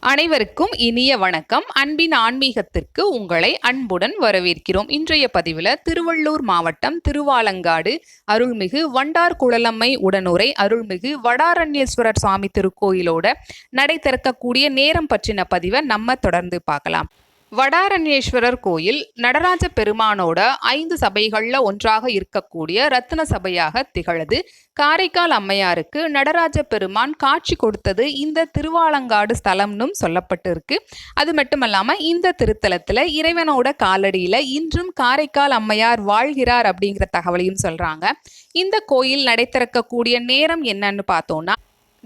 அனைவருக்கும் இனிய வணக்கம். அன்பின் ஆன்மீகத்திற்கு உங்களை அன்புடன் வரவேற்கிறோம். இன்றைய பதிவில் திருவள்ளூர் மாவட்டம் திருவாலங்காடு அருள்மிகு வண்டார் குழலம்மை உடனுரை அருள்மிகு வடாரண்யேஸ்வரர் சுவாமி திருக்கோயிலோட நடை திறக்கக்கூடிய நேரம் பற்றின பதிவை நம்ம தொடர்ந்து பார்க்கலாம். வடாரண்யேஸ்வரர் கோயில் நடராஜ பெருமானோட ஐந்து சபைகளில் ஒன்றாக இருக்கக்கூடிய ரத்ன சபையாக திகழது. காரைக்கால் அம்மையாருக்கு நடராஜ பெருமான் காட்சி கொடுத்தது இந்த திருவாலங்காடு ஸ்தலம்னும் சொல்லப்பட்டிருக்கு. அது மட்டும் இல்லாமல் இந்த திருத்தலத்தில் இறைவனோட காலடியில் இன்றும் காரைக்கால் அம்மையார் வாழ்கிறார் அப்படிங்கிற தகவலையும் சொல்கிறாங்க இந்த கோயில் நடை திறக்கக்கூடிய நேரம் என்னன்னு பார்த்தோம்னா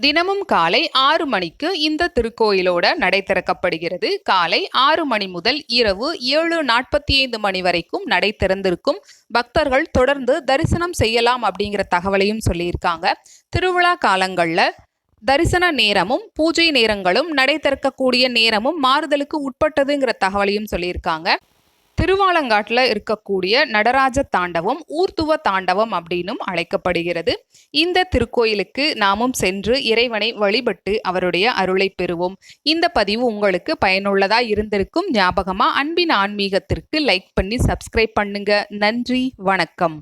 தினமும் காலை ஆறு மணிக்கு இந்த திருக்கோயிலோட நடை திறக்கப்படுகிறது. காலை ஆறு மணி முதல் இரவு ஏழு நாற்பத்தி ஐந்து மணி வரைக்கும் நடை திறந்திருக்கும். பக்தர்கள் தொடர்ந்து தரிசனம் செய்யலாம் அப்படிங்கிற தகவலையும் சொல்லியிருக்காங்க. திருவிழா காலங்களில் தரிசன நேரமும் பூஜை நேரங்களும் நடை திறக்கக்கூடிய நேரமும் மாறுதலுக்கு உட்பட்டதுங்கிற தகவலையும் சொல்லியிருக்காங்க. திருவாலங்காட்டில் இருக்கக்கூடிய நடராஜ தாண்டவம் ஊர்த்துவ தாண்டவம் அப்படின்னும் அழைக்கப்படுகிறது. இந்த திருக்கோயிலுக்கு நாமும் சென்று இறைவனை வழிபட்டு அவருடைய அருளை பெறுவோம். இந்த பதிவு உங்களுக்கு பயனுள்ளதா இருந்திருக்கும் ஞாபகமா அன்பின் ஆன்மீகத்திற்கு லைக் பண்ணி சப்ஸ்கிரைப் பண்ணுங்க. நன்றி வணக்கம்.